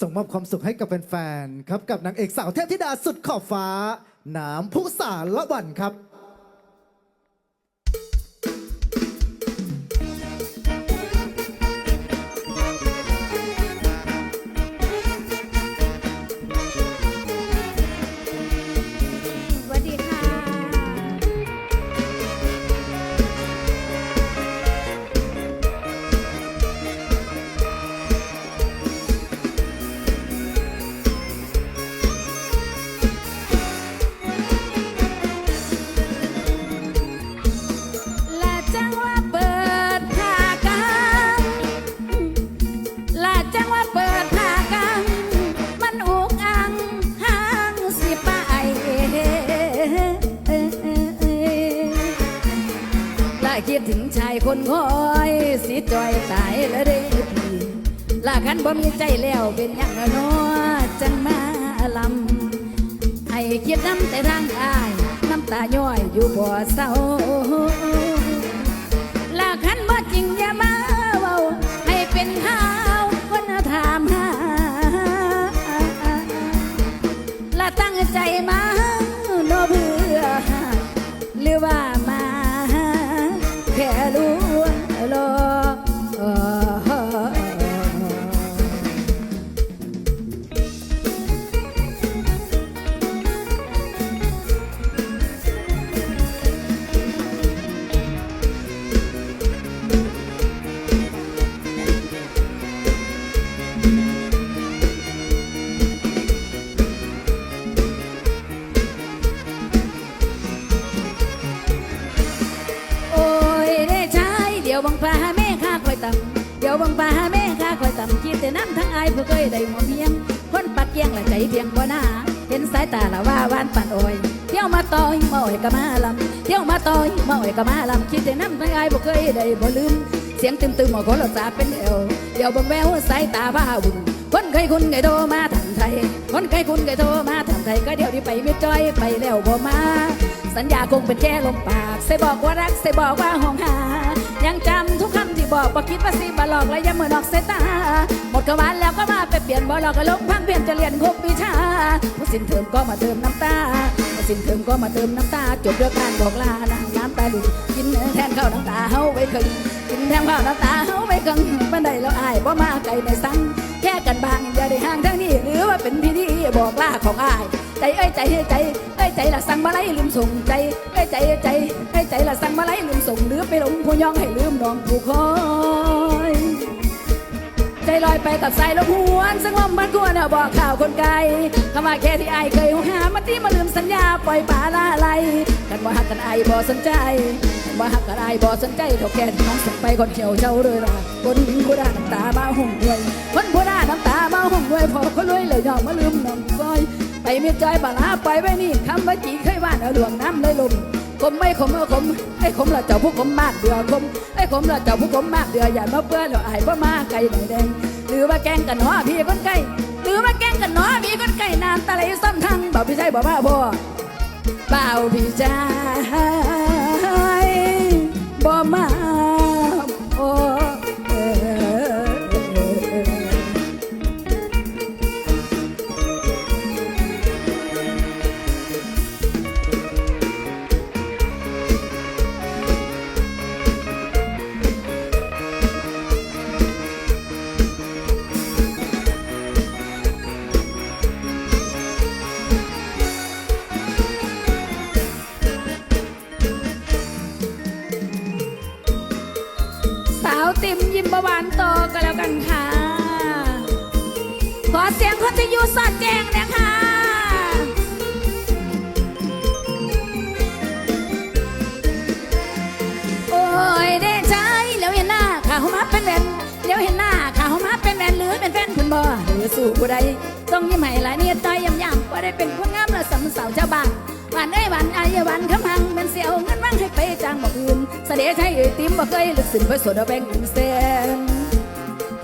ส่งมอบความสุขให้กับแฟนๆครับกับนางเอกสาวเทพธิดาสุดขอบฟ้า น้ำผู้สารละวันครับ ถึงชายคนคอยสิจอยตายแล้วเด้พี่ลาคันบ่มีใจแล้วเป็นอยังนาะจังมาลำให้คิดน้ำแต่ร่างกาย น้ำตาย้อยอยู่บ่เศร้า ยวบังฟ้าแม่ข้าคอยต่ำเดี๋ยวบังฟ้าแม่ข้าคอยต่ำคิดแต่น้ำทั้งอายผู้เคยได้หัวเพียง คนปัดเกียงและใจเพียงบ่หน้าเห็นสายตาละว่าวานปันโอยเที่ยวมาต่อยมาโอยก็มาลำเที่ยวมาต่อยมาโอยก็มาลำคิดแต่น้ำทั้งอายผู้เคยได้บ่ลืมเสียงตึมตึมๆของคนละสาเป็นเอวเดี๋ยวบังแววสายตาบ้าบุญคนเคยคุณเคยโทรมาทางไทยคนเคยคุณเคยโทรมา ไทยก็เดี๋ยวนี้ไปไม่จ้อยไปแล้วบ่มา สัญญาคงเป็นแค่ลมปากใส่บอกว่ารักใส่บอกว่าห่วงหา ยังจำทุกคำที่บอกบ่คิดว่าสิบาหลอกและยังมือนอกเสตา หมดกวานแล้วก็มาไปเปลี่ยนบ่หลอกก็ลงพังเปลี่ยนจะเรียนคบวิชาผู้สินเทิมก็มาเติมน้ำตาผู้สินเทิมก็มาเติมน้ำตาจบด้วยการบอกลาน้ำน้ำตาหลุดกินแทนข้าวน้ำตาเฮาไว้ครึ่งกินแทนข้าวน้ำตาเฮาไว้ครึ่งบันไดแล้วอายบ่มาไกลในสัง ค่กันบางอย่าได้ห่างทางนี้ หรือว่าเป็นพิธีบอกลาของอาย ใจเอ้ยใจเอ้ยใจเอ้ยใจละสั่งมาไล่ลืมส่งใจเอ้ยใจเอ้ยใจเอ้ยใจละสั่งมาไล่ลืมส่งหรือไปหลงผู้ยองให้ลืมน้องผู้คอยใจลอยไปกับสายลมหวนซึ่งลมมันกวนเอาบอกข่าวคนไกลคำว่าแค่ที่ไอเคยหามันที่มาลืมสัญญาปล่อยป่าละไหลกันว่าหักกันไอบ่สนใจกันว่าหักกันไอบ่สนใจเท่าแค่ที่น้องส่งไปคนเขียวเจ้าเลยล่ะคนผู้ด่าน้ำตามาหุ่มด้วยคนผู้ด่า น้ำตามาหุ่มด้วยพอคนรวยเลยยอมมาลืมน้องก้อย ไปเมีใจบาลาไปไว้นี่คำว่าจีเคยว่านเอาหลวงน้ำเลยลมคมไม่คมเออคมไอ้คมละเจ้าผู้คมมากเดือคมไอ้คมละเจ้าผู้คมมากเดืออย่ามาเปื้อนแล้วอายว่ามาไก่แดงหรือว่าแกงกันหนอพี่คนไก่หรือว่าแกงกันหนอพี่คนไก่น้ำตาไหลซ้ำทางบ่าวพี่ใจบ่าวมาบ่บ่าวพี่ใจบ่มาโอ้เอาวติมยิ้มประวานโตก็แล้วกันค่ะ ขอเสียงคนที่อยู่สอดแจงเนะคะโอ้ยได้ใจแล้วเห็นหน้าข่าวมาเป็นแฟนแล้วเห็นหน้าข่าวมาเป็นแฟนหรือเป็นแฟนคุณบ่หรือสู่ผู้ใดต้องยิ้มให้หลายเนี่ยต้อยยำยำว่าได้เป็นคนงามและสำสาวชาบ้านวันเอ้ยวันอายวันคำหังเป็นเสียวเงิน ใช้เอ่ยติมบ่เคยลึกซึ้งไปสวดเอาแบ่งเส้น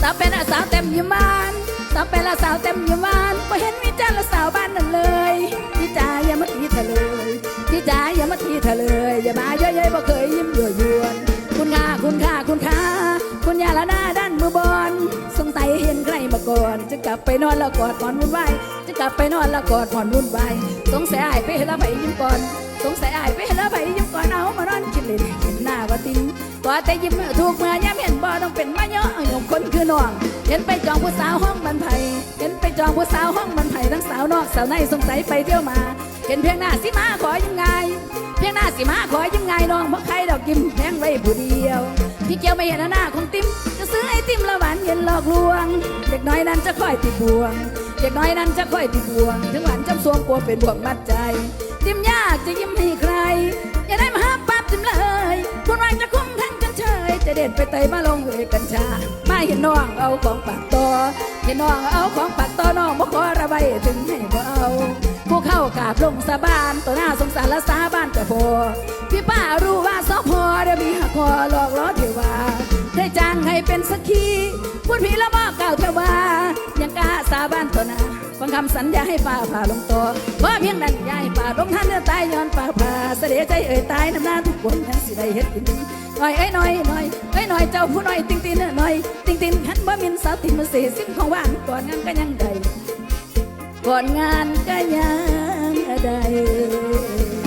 สาเป็นละสาวเต็มยิ้มานสาเป็นละสาวเต็มยิ้มานพอเห็นวิจาละสาวบ้านนั่นเลยพี่จ๋าอย่ามาทีเธอเลยพี่จ๋าอย่ามาทีเธอเลยอย่ามาเย้ยๆบ่เคยยิ้มยั่วยวนคุณค่าคุณค่าคุณค่าคุณยาละหน้าด้านมือบอลสงสัยเห็นใครมาก่อน จะกลับไปนอนแล้วกอดหมอนวุ่นวายจะกลับไปนอนแล้วกอดหมอนวุ่นวายสงสัยอายไปเห็นแล้วไปยิ้มก่อนสงสัยอายไปเห็นแล้วไปยิ้มก่อนเอามานอนคิดเล่น เห็นหน้าว่าติงกอดแต่ยิ้มถูกเมื่อย่ำเห็นบ่ต้องเป็นมาเยอะหยงคนคือน้อง เห็นไปจองผู้สาวห้องบันไผ่เห็นไปจองผู้สาวห้องบันไผ่ทั้งสาวนอกสาวในสงสัยไปเที่ยวมา เห็นเพียงหน้าสิมาขอยังไง เพียงหน้าสิมาขอยังไงน้องเพราะใครดอกกิมแพงไว้ผู้เดียวพี่เกียวไม่เห็นหน้าของติ้มจะซื้อไอติมละหวานเย็นหลอกลวง เด็กน้อยนั้นจะคอยติดบ่วง เด็กน้อยนั้นจะคอยติดบ่วง ถึงหวานจำสวงกลัวเป็นบ่วงมัดใจ ติ้มยากจะยิ้มให้ใครอย่าได้ จิ้มเลยพูดว่าจะคุ้มทั้งกันเฉยจะเด็ดไปเตยมาลงเวกัญชามาเห็นน้องเอาของปากต่อเห็นน้องเอาของปากต่อน้องบ่ขอระบายถึงให้บ่เอาผู้เข้ากาบลงสาบานต่อหน้าสงสารและสาบานจะพอพี่ป้ารู้ว่าสอพอเดี๋ยวมีหักคอหลอกล้อเทวาได้จ้างให้เป็นสักขีพูดผีแล้วบอกกล่าวเทวายังกล้าสาบานต่อหน้า ฟังคำสัญญาให้ป่าผ่าลงตัวเพราะเพียงนั้นยายป่าลงท่านเนื้อตายย้อนป่าผ่าเสด็จใจเอ่ยตายน้ำหน้าทุกคนยังสิได้เฮ็ดกินหน่อยเอ้ยหน่อยหน่อยเอ้ยหน่อยเจ้าผู้หน่อยติงตินหน่อยติงตินขันบ่มินสาวตินมาเสียสิ่งของว่างก่อนงานก็ยังได้ก่อนงานก็ยังได้